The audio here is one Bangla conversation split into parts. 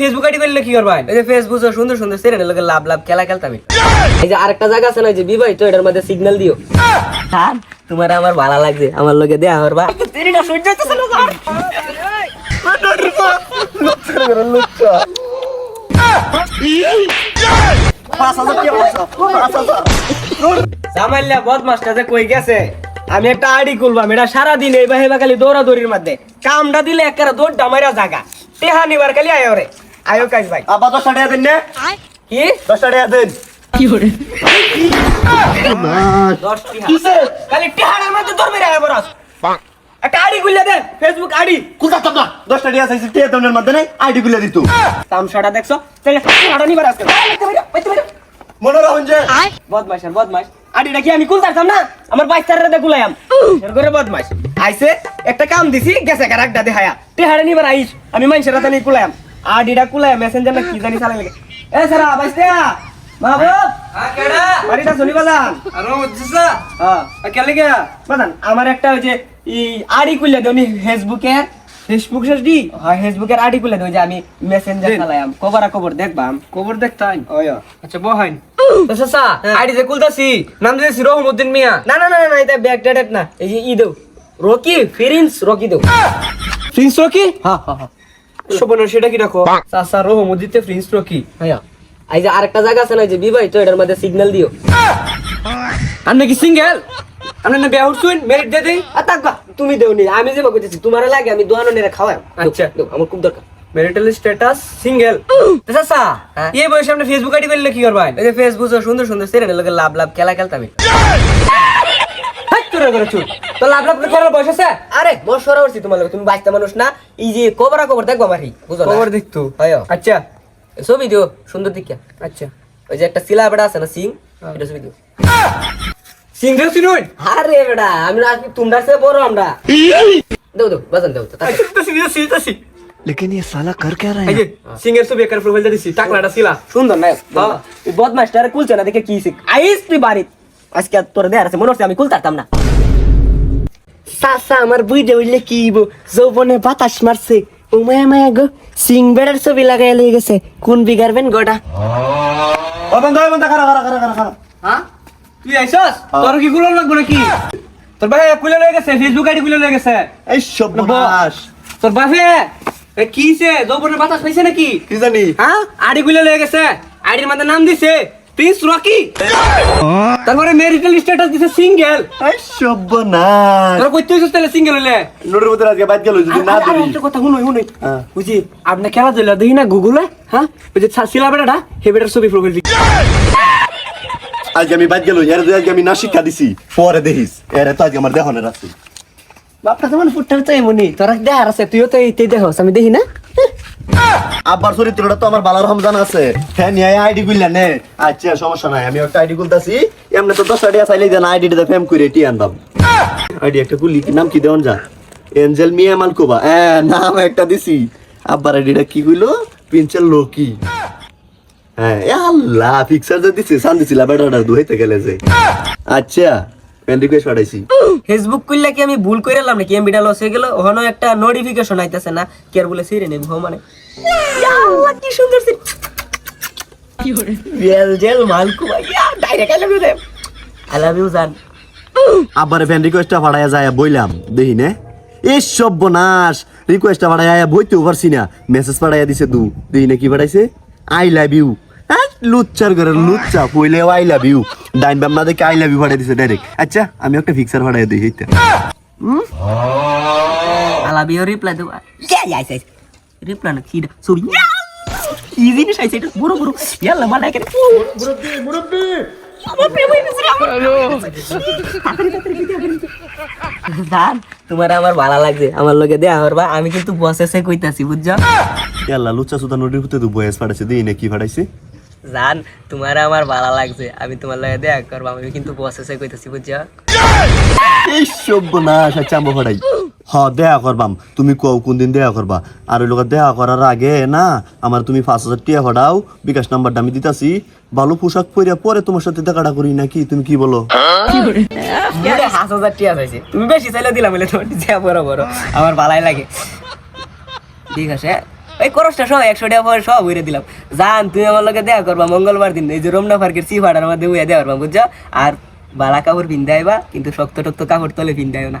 ফেসবুক আইডি করলে কি করবা? এই যে ফেসবুক সুন্দর সুন্দর লগে লাভ লাভ খেলা খেলতাম। এই যে আরেকটা জায়গা আছে না যে বিবাহিত এটার মধ্যে সিগন্যাল দিও। স্যার তোমার আমার ভালো লাগছে আমার লগে দেয়া করবা জামাইল্লা বদমাসটা যে কই গেছে? আমি একটা আইডি খুলবাম এটা সারাদিন এই বাহিবা খালি দৌড়াদৌড়ির মধ্যে। কামটা দিলে একেবারে দৌড়টা মারা জাগা। টেহা নিবার খালি আয়ো রে আয়ো কাজ ভাই। আবার দশটা টাকা দেন না। কি? দশটা টাকা দেন দশ টিহা। খালি টেহার মধ্যে মেরে আয় বরাস একটা আইডি খুললে দেন ফেসবুক আইডি কোথা তোমরা দশটা টাকা চাইছি টিয়া তোমরা মধ্যে নাই আইডি গুলো দিত। তামসাটা দেখছ? তাহলে টেহাটা নিবার আজকে। মনে যে বদমাস আর বদমাস আডিটা কি আমি খুলতাম না? আমার বাইচারে দে খুলাইম এর করে বদমাস আইছে একটা কাম দিছি গেছে কারাকটা দেখায়া। টেহারে নিবার আইস। আমি মানুষের হাতে নিয়ে খুলাইম আডিটা খুলাইম মেসেঞ্জার না কি জানি চালাই লাগে। এ সারা বাইতে মাহবুব? বাড়িটা শুনি বাজান। হ্যাঁ। কেলে গে বাজান আমার একটা ওই যে ই আডি খুলে দেও নি ফেসবুকে। ফেসবুক শেষ দি হ্যাঁ ফেসবুকের আডি খুলে দেও যে আমি মেসেঞ্জার চালাইম কবরা কবর দেখবাম। কবর দেখতাম ওই আচ্ছা বহাইন। তো চাচা আইডি যে খুলতাছি নাম দিয়েছি রহমউদ্দিন মিয়া। না না না না এটা ব্যাক ডেটেড না এই যে ই দেও। রকি ফিরিন্স রকি দেও। Prince Rocky? হ্যাঁ হ্যাঁ। শোভনের সেটা কি রাখো? চাচা রহমদিতে প্রিন্স রকি। হ্যাঁ এই যে আরেকটা জায়গা আছে না যে বিবাহিত এটার মধ্যে সিগন্যাল দিও। আপনি কি সিঙ্গেল আপনি না বিয়া উঠছুন মেরিট দিয়ে দেই? আর থাকবা তুমি দেওনি আমি যে কইতেছি তোমার লাগে আমি দোয়ানো নেড়ে খাওয়াই। আচ্ছা। আমার খুব দরকার। মেরিটাল স্ট্যাটাস সিঙ্গেল চাচা হ্যাঁ। এই বয়সে আপনি ফেসবুক আইডি করলে কি করবেন? এই যে ফেসবুক সুন্দর সুন্দর সিরিয়ালের লগে লাভ লাভ খেলা খেলতাম। করে করে চুপ তো লাভ লাভ করার বয়স আছে আরে বছর হচ্ছে তোমার লগে তুমি বাইশটা মানুষ না এই যে কবরা কবর দেখবো মারি বুঝো না খবর দেখতো হয় আচ্ছা ছবি দিও সুন্দর দিকে আচ্ছা ওই যে একটা শিলা বেড়া আছে না সিং এটা ছবি দিও সিঙ্গেল শুনুন আরে বেড়া আমি না আজকে তোমরা সে বড় আমরা দেও দেও বাজান দেও তো আচ্ছা তো সিঙ্গেল সিটাসি लेकिन ये साला कर क्या रहा এই যে সিঙ্গেল ছবি একার প্রোফাইল দিছি টাকলাটা ছিলা সুন্দর না এই বদমাসটারে কুলছে না দেখে কি শিখ আইস তুই বাড়ি আজকে আর তোর দেয়ার আছে মনে হচ্ছে আমি কুলতাম না সাসা আমার বুঝে উঠলে কি যৌবনে বাতাস মারছে। ও মায়া গো সিং বেড়ার ছবি লাগাই লয়ে গেছে। কোন বিগারবেন গোটা? ও বন্ধ ওই বন্ধ খারা খারা খারা খারা খারা হ্যাঁ? তুই আইছস? তোর কি গুলো লাগবে নাকি? তোর ভাই কুলে লয়ে গেছে ফেসবুক আইডি কুলে লয়ে গেছে। এই সব বাস তোর বাপে এ কিছে যৌবনের বাতাস পাইছে নাকি? কি জানি। হ্যাঁ? আইডি গুলো লয়ে গেছে। আইডির মধ্যে নাম দিছে। প্রিন্স রকি তারপরে মেরিটাল স্ট্যাটাস দিছে সিঙ্গেল তোর কইতে হইছস তাহলে সিঙ্গেল হইলে? নোটের মধ্যে আজকে বাইক গেল যদি না একটা কথা শুনুই শুনুই হ্যাঁ। বুঝি আপনি খেলা দিল দেখি না গুগলে হ্যাঁ? ওই যে শিলা বেটাটা হে বেটার ছবি প্রোফাইল আজকে আমি বাইক গেল এর আজকে আমি না শিক্ষা দিছি পরে দেখিস। এর তো আজকে আমার দেহনের আছে। বাপটা তোমার ফুটটার তো এমনই তোরা দেখার আছে তুইও তো এইটাই দেখোস আমি দেখি না? আব্বার চরিত্রটা তো আমার বালার রমজান আছে। হ্যাঁ নিয়ে আইডি গুলা নে। আচ্ছা সমস্যা নাই, আমি একটা আইডি গুলতাছি এমনি তো দশটা টাকা চাইলে দেন আইডি টা ফেম করে টি আনবাম। আইডি একটা কি নাম কি দেওয়ান যা? এঞ্জেল মিয়া মালকোবা। হ্যাঁ নাম একটা দিছি। আব্বার আইডিটা কি হইল পিঞ্চেল লোকি। হ্যাঁ আল্লাহ পিকচার যে দিছি, সান দিছিল বেটাটা, দুহাইতে গেলে যে। আচ্ছা ফ্রেন্ড রিকোয়েস্ট পাঠাইছি। ফেসবুক করলে কি আমি ভুল করে এলাম নাকি? এমবিটা লস হয়ে গেল ওখানে একটা নোটিফিকেশন আইতেছে না কি আর বলে সিরে নেব মানে। কি সুন্দর সিন জেল জেল মালকু ভাইয়া direct I love you them I love you জান। আব্বারে ফ্রেন্ড রিকোয়েস্টটা পাঠাইয়া যায় বইলাম দেখি নে। এই সব বনাস রিকোয়েস্টটা পাঠাইয়া বইতেও পারছি না। মেসেজ পাঠাইয়া দিছে দু দেখি না কি পাঠাইছে। আই লাভ ইউ লুচ্চার করে লুচ্চা। পইলেও আই লাভ ইউ ডাইন বাম না দেখে আই লাভ ইউ পাঠাই দিছে ডাইরেক্ট আচ্ছা আমি একটা ফিক্সার পাঠাইয়া দিই এইটা আই লাভ ইউ রিপ্লাই দেব। ইয়া ইয়া রিপ্লাই না কি সরি কি জিনিস আইছে এটা? বড় বড়। ইয়াল্লা মানা করে জান তোমার আমার ভালো লাগছে। আমার লগে দেয়া করবা আমি কিন্তু বসেসে কইতাছি বুঝছ? লুচ্চা সুতা নদীর ভিতরে দু বয়স দিই না কি পাঠাইছে জান তোমার আমার ভালো লাগছে। আমি তোমার লগে দেয়া করবা আমি কিন্তু বসেসে কইতাছি বুঝছ? এই সব বনাস আচ্ছা আমি পাঠাই হ দেয়া করবাম। তুমি কও কোন দিন দেয়া করবা? আর ওই লোক দেয়া করার আগে না আমার তুমি পাঁচ হাজার টিয়া পাঠাও বিকাশ নাম্বারটা আমি দিতাছি। ভালো পোশাক পরে পরে তোমার সাথে দেখাটা করি নাকি তুমি কি বলো? আরে হাজার টিয়া চাইছে তুমি বেশি চাইলে দিলাম বলে তোমার বড় বড়। আমার ভালাই লাগে। ঠিক আছে ওই খরচটা সব একশো টাকা পরে সব হইরে দিলাম। জান তুমি আমার লগে দেখা করবা মঙ্গলবার দিন। এই যে রমনা পার্কের সি ভাড়ার মধ্যে উইয়া দেওয়া পারবা বুঝছ? আর বালা কাপড় পিন্দাইবা কিন্তু শক্ত টক্ত কাপড় তলে পিন্দাইও না।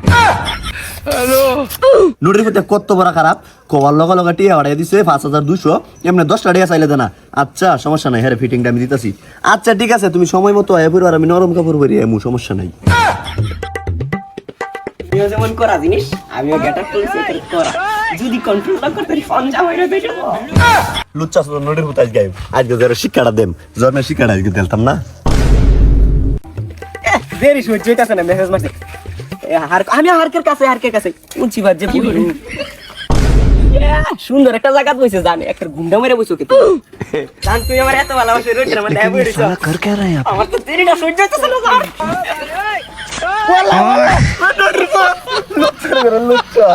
নোটের প্রতি কত বড় খারাপ? কবার লগা লগা টিয়া বাড়াই দিছে পাঁচ হাজার দুশো এমনি দশটা টাকা চাইলে দেনা। আচ্ছা সমস্যা নাই হ্যাঁ ফিটিংটা আমি দিতেছি। আচ্ছা ঠিক আছে তুমি সময় মতো আয় পড়ো আর আমি নরম কাপড় পরি এমন সমস্যা নাই। যেমন করা জিনিস আমিও গেট আপ করেছি করা। যদি কন্ট্রোল না করতে পারি ফোন জামাই রে বেটে লুচ্চা হুতাজ গায়ব আজকে যারা শিক্ষাটা দেম জন্মের শিক্ষাটা আজকে দিলতাম না দেরি সহ্য হইতাছে না মেসেজ মারতে আমি হারকের কাছে হারকের কাছে উঁচি ভাত যে সুন্দর একটা জায়গা বসে জানে একটা গুন্ডা মেরে বসে কিন্তু আমার এত ভালোবাসে আমার তো দেরিটা সহ্য হইতাছে না লুচ্চা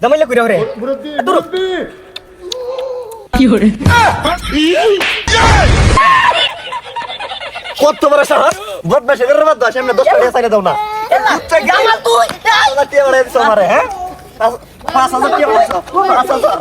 জামাইলে কইরা রে দূর। কত বড় সাহস? বদমাশি করে বাদ দাও সামনে দশটা টাকা চাইলে দাও না। আচ্ছা গামা তুই আল্লাহ টিয়া বড় এসে মারে হ্যাঁ? পাঁচ হাজার টিয়া বাড়াইছো। পাঁচ হাজার।